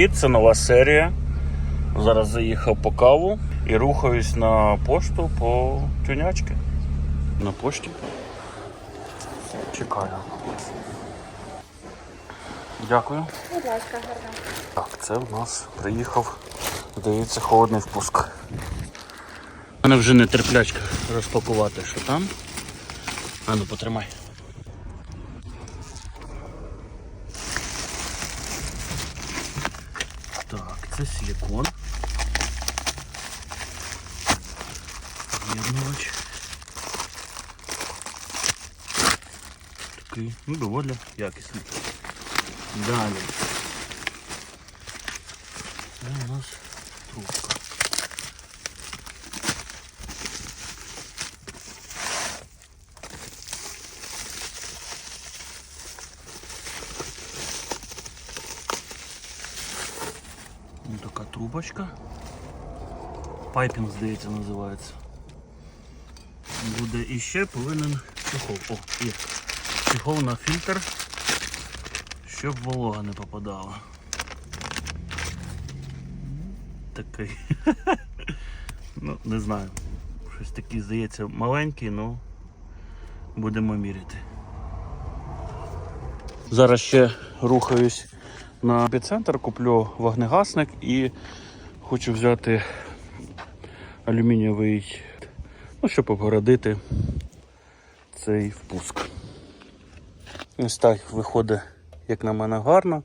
Привіт, це нова серія. Зараз заїхав по каву і рухаюсь на пошту по тюнячки. На пошті. Чекаю. Дякую. Будь ласка, гарно. Так, це в нас приїхав, здається, холодний впуск. У мене вже не терплячка розпакувати, що там. А ну потримай. це силикон. З'єднувач. Такий, ну, доволі якісний. Далі. Це у нас трубка. Трубочка. Пайпінг, здається, називається. Буде іще повинен чехол. О, є. Чехол на фільтр, щоб волога не попадала. Такий. ну, не знаю. Щось такий, здається, маленький, ну будемо міряти. Зараз ще рухаюсь на епіцентр, куплю вогнегасник і хочу взяти алюмінієвий, ну, щоб обгородити цей впуск. Ось так виходить, як на мене, гарно,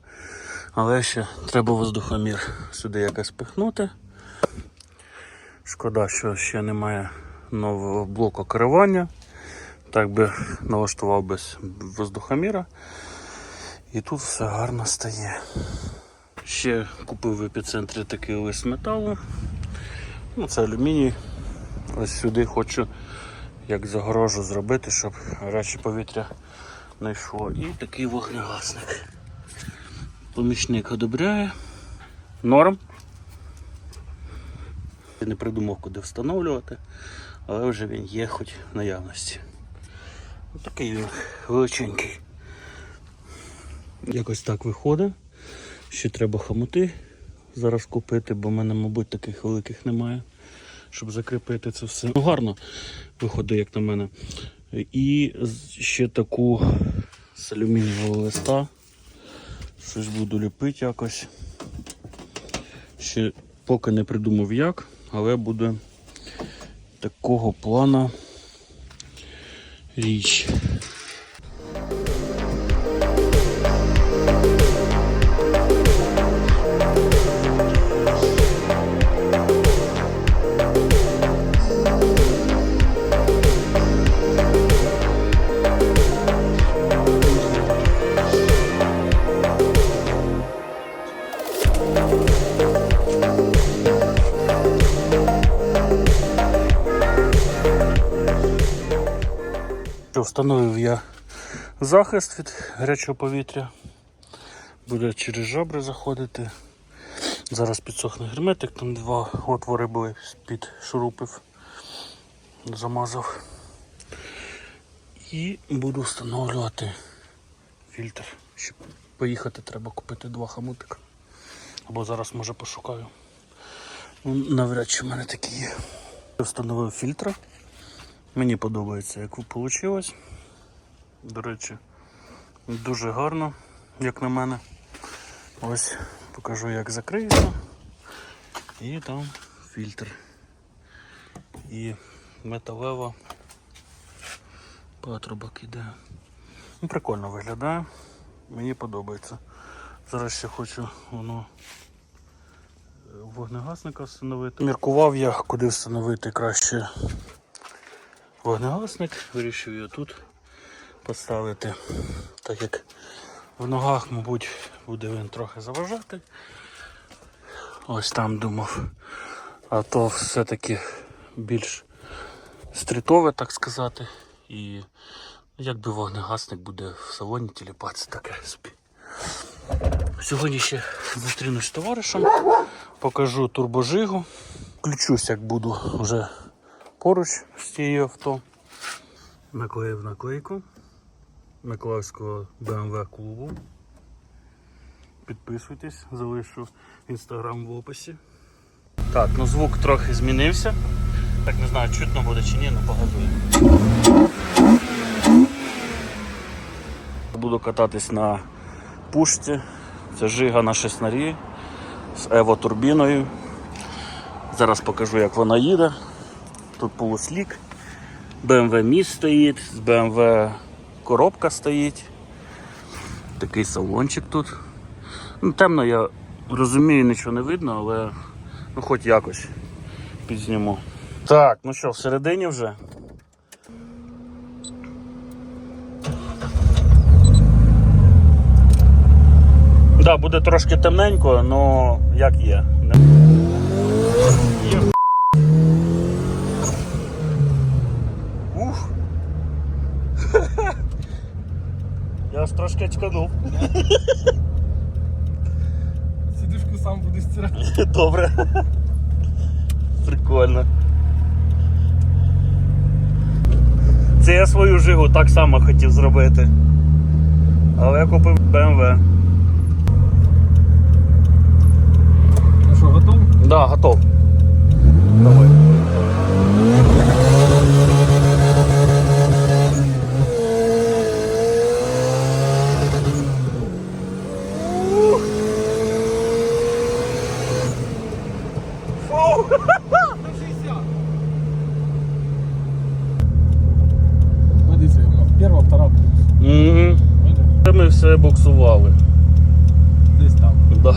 але ще треба воздухомір сюди якось пихнути. Шкода, що ще немає нового блоку керування. Так би налаштував без воздухоміра. І тут все гарно стає. Ще купив в епіцентрі такий лист металу. Ну, це алюміній. Ось сюди хочу як загорожу зробити, щоб гаряче повітря не йшло. І такий вогнегасник. Помічник одобряє. Норм. Я не придумав, куди встановлювати, але вже він є хоч в наявності. Такий він величенький. Якось так виходить. Ще треба хомути зараз купити, бо в мене, мабуть, таких великих немає, щоб закріпити це все. Ну, гарно виходить, як на мене. І ще таку з алюмінієвого листа. Щось буду ліпити якось. Ще поки не придумав як, але буде такого плана річ. Встановив я захист від гарячого повітря. Буде через жабри заходити. Зараз підсохне герметик, там два отвори були під шурупив, замазав. І буду встановлювати фільтр. Щоб поїхати, треба купити два хамутика. Або зараз може пошукаю. Навряд чи в мене такі є. Встановив фільтр. Мені подобається, як вийшло. До речі, дуже гарно, як на мене. Ось покажу, як закриється. І там фільтр. І металева патрубок іде. Ну, прикольно виглядає. Мені подобається. Зараз ще хочу воно е, вогнегасника встановити. Міркував я, куди встановити краще вогнегасник, вирішив його тут поставити, так як в ногах, мабуть, буде він трохи заважати. Ось там думав. А то все-таки більш стрітове, так сказати. І якби вогнегасник буде в салоні тіліпатися таке собі. Сьогодні ще зустрінусь з товаришем, покажу турбожигу. Включусь, як буду вже поруч з цією авто. Наклеїв наклейку Миколаївського BMW клубу. Підписуйтесь, залишу інстаграм в описі. Так, ну звук трохи змінився. Так не знаю, чутно буде чи ні, ну погазую. Буду кататись на пушці. Це жига на шеснарі з Ево турбіною. Зараз покажу, як вона їде. Тут полуслік. BMW міст стоїть, з BMW коробка стоїть. Такий салончик тут. Ну, темно, я розумію, нічого не видно, але ну, хоч якось підзніму. Так, ну що, всередині вже. Да, буде трошки темненько, але як Є. Я аж трошки очканув. Сидушку сам буду стирати. Добре. Прикольно. Це я свою жигу так само хотів зробити. Але я купив BMW. Ну що, готов? Да, готов. Давай. Ми все буксували. Десь там. Да.